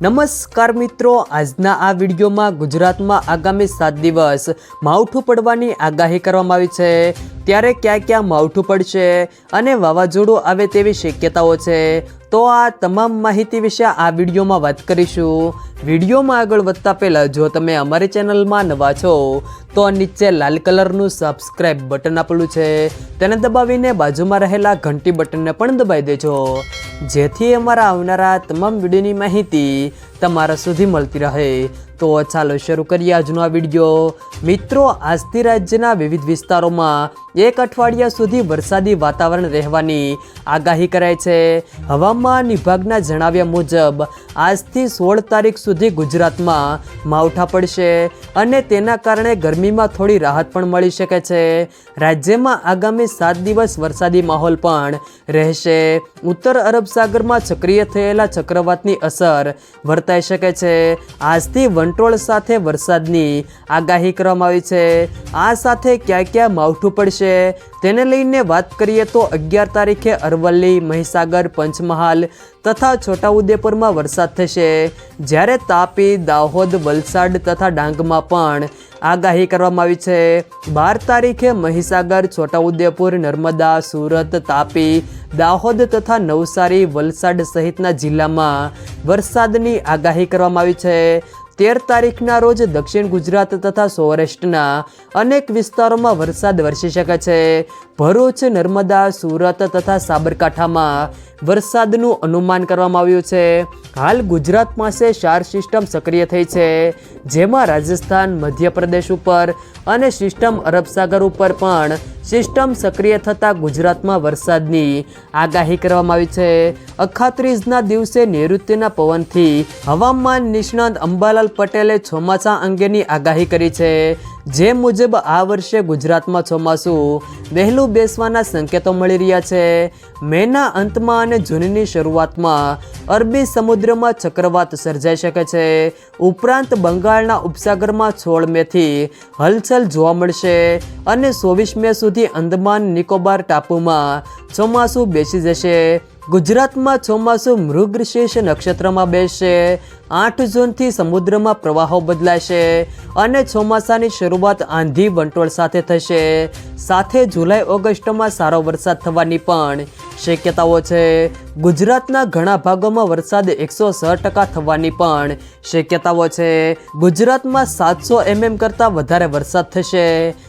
નમસ્કાર મિત્રો, આજના આ વિડીયોમાં ગુજરાતમાં આગામી સાત દિવસ માવઠું પડવાની આગાહી કરવામાં આવી છે. ત્યારે ક્યાં ક્યાં માવઠું પડશે અને વાવાઝોડું આવે તેવી શક્યતાઓ છે. તો આ તમામ માહિતી વિશે આ વિડીયોમાં વાત કરીશું. વિડીયોમાં આગળ વધતા પહેલાં, જો તમે અમારી ચેનલમાં નવા છો, તો નીચે લાલ કલરનું સબસ્ક્રાઇબ બટન આપેલું છે. તેને દબાવીને બાજુમાં રહેલા ઘંટી બટનને પણ દબાવી દેજો. જેથી અમારા આવનારા તમામ વિડીયોની માહિતી તમારા સુધી મળતી રહે. તો ચાલો શરૂ કરીએ આજનો આ વીડિયો. મિત્રો, આજથી રાજ્યના વિવિધ વિસ્તારોમાં એક અઠવાડિયા સુધી વરસાદી વાતાવરણ રહેવાની આગાહી કરાય છે. હવામાન વિભાગના જણાવ્યા મુજબ, આજથી સોળ તારીખ સુધી ગુજરાતમાં માવઠા પડશે અને તેના કારણે ગરમીમાં થોડી રાહત પણ મળી શકે છે. રાજ્યમાં આગામી સાત દિવસ વરસાદી માહોલ પણ રહેશે. ઉત્તર અરબ સાગરમાં સક્રિય થયેલા ચક્રવાતની અસર વર્તાઈ શકે છે. આજથી વંટોળ સાથે વરસાદની આગાહી કરવામાં આવી છે. આ સાથે ક્યાં ક્યાં માવઠું પડશે? તેને લઈને વાત કરીએ તો અગિયાર તારીખે અરવલ્લી, મહીસાગર, પંચમહાલ તથા છોટાઉદેપુરમાં વરસાદ થશે. જ્યારે તાપી, દાહોદ, વલસાડ તથા ડાંગમાં પણ આગાહી કરવામાં આવી છે. બાર તારીખે મહીસાગર, છોટાઉદેપુર, નર્મદા, સુરત, તાપી, દાહોદ તથા નવસારી, વલસાડ સહિતના જિલ્લામાં વરસાદની આગાહી કરવામાં આવી છે. તેર તારીખના રોજ દક્ષિણ ગુજરાત તથા સૌરાષ્ટ્રના અનેક વિસ્તારોમાં વરસાદ વરસી શકે છે. ભરૂચ, નર્મદા, સુરત તથા સાબરકાંઠામાં વરસાદનું અનુમાન કરવામાં આવ્યું છે. હાલ ગુજરાત પાસે શાર સિસ્ટમ સક્રિય થઈ છે, જેમાં રાજસ્થાન, મધ્યપ્રદેશ ઉપર અને સિસ્ટમ અરબ સાગર ઉપર પણ સિસ્ટમ સક્રિય થતાં ગુજરાતમાં વરસાદની આગાહી કરવામાં આવી છે. અખાત્રીજના દિવસે નૈઋત્યના પવનથી હવામાન નિષ્ણાંત અંબાલાલ પટેલે ચોમાસા અંગેની આગાહી કરી છે. જે મુજબ આ વર્ષે ગુજરાતમાં ચોમાસું વહેલું બેસવાના સંકેતો મળી રહ્યા છે. મેના અંતમાં અને જૂનની શરૂઆતમાં અરબી સમુદ્રમાં ચક્રવાત સર્જાઈ શકે છે. ઉપરાંત બંગાળના ઉપસાગરમાં સોળ મેથી હલચલ જોવા મળશે અને ચોવીસ મે સુધી અંદમાન નિકોબાર ટાપુમાં ચોમાસું બેસી જશે. ગુજરાતમાં ચોમાસું મૃગશીર્ષ નક્ષત્રમાં બેસશે. આઠ જૂનથી સમુદ્રમાં પ્રવાહો બદલાશે અને ચોમાસાની શરૂઆત આંધી વંટોળ સાથે થશે. સાથે જુલાઈ, ઓગસ્ટમાં સારો વરસાદ થવાની પણ શક્યતાઓ છે. ગુજરાતના ઘણા ભાગોમાં વરસાદ એકસો ટકા થવાની પણ શક્યતાઓ છે. ગુજરાતમાં સાતસો એમએમ કરતાં વધારે વરસાદ થશે.